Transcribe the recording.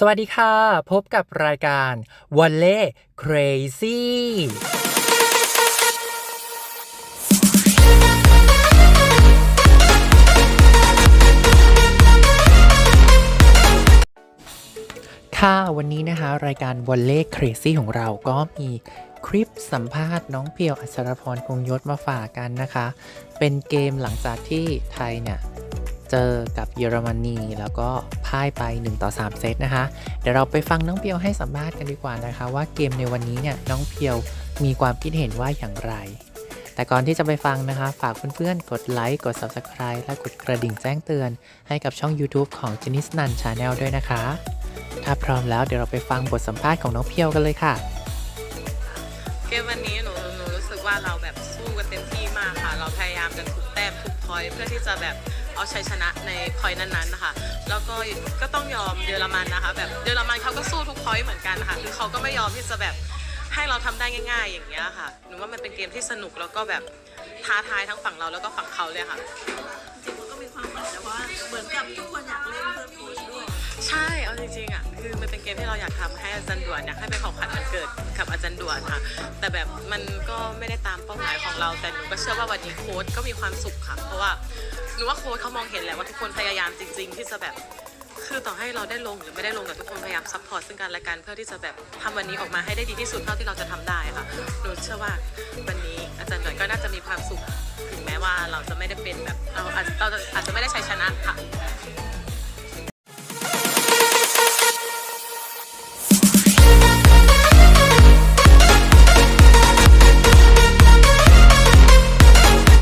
สวัสดีค่ะ พบกับรายการวันเล่ crazy ค่ะวันนี้นะคะ รายการวอลเล่ crazy ของเราก็มีคลิปสัมภาษณ์น้องเพียวอัชรพรคงยศมาฝากกันนะคะ เป็นเกมหลังจากที่ไทยเนี่ย เจอกับเยอรมนีแล้วก็พ่ายไป 1 ต่อ 3 เซตนะคะ เดี๋ยวเราไปฟังน้องเพียวให้สัมภาษณ์กันดีกว่านะคะ ว่าเกมในวันนี้เนี่ยน้องเพียวมีความคิดเห็นว่าอย่างไร แต่ก่อนที่จะไปฟังนะคะ ฝากเพื่อนๆ กดไลค์ กด Subscribe และกดกระดิ่งแจ้งเตือนให้กับช่อง YouTube ของ j e n i s Nan Channel ด้วยนะคะ ถ้าพร้อมแล้วเดี๋ยวเราไปฟังบทสัมภาษณ์ของน้องเพียวกันเลยค่ะ เกมวันนี้หนูหนูรู้สึกว่าเราแบบสู้กันเต็มที่มากค่ะ เราพยายามกันทุกแต้มทุกพอยเพื่อที่จะแบบ เอาชัยชนะในพอยต์นั้น ๆ นะคะ แล้วก็ก็ต้องยอมเยอรมันนะคะ แบบเยอรมันเขาก็สู้ทุกพอยต์เหมือนกันนะคะคือเขาก็ไม่ยอมที่จะแบบให้เราทำได้ง่าย ๆ อย่างเงี้ยค่ะหนูว่ามันเป็นเกมที่สนุกแล้วก็แบบท้าทายทั้งฝั่งเราแล้วก็ฝั่งเขาเลยค่ะจริงๆมันก็มีความหมายแต่ว่าเหมือนกับทุกคนอยากเล่นเพื่อโค้ชด้วยใช่เอาจริงๆอะคือมันเป็นเกมที่เราอยากทำให้อาจารย์ด่วนอยากให้เป็นของขวัญวันเกิดกับอาจารย์ด่วนค่ะ แต่แบบมันก็ไม่ได้ตามเป้าหมายของเรา แต่หนูก็เชื่อว่าวันนี้โค้ชก็มีความสุขค่ะเพราะว่า หนูว่าโค้ชเขามองเห็นแหละว่าทุกคนพยายามจริง ๆ ที่จะแบบ คือต่อให้เราได้ลงหรือไม่ได้ลงแต่ทุกคนพยายามซัพพอร์ตซึ่งกันและกันเพื่อที่จะแบบทำวันนี้ออกมาให้ได้ดีที่สุดเท่าที่เราจะทำได้ค่ะหนูเชื่อว่าวันนี้อาจารย์หน่อยก็น่าจะมีความสุข ถึงแม้ว่าเราจะไม่ได้เป็นแบบเราอาจเราอาจจะไม่ได้ชัยชนะค่ะ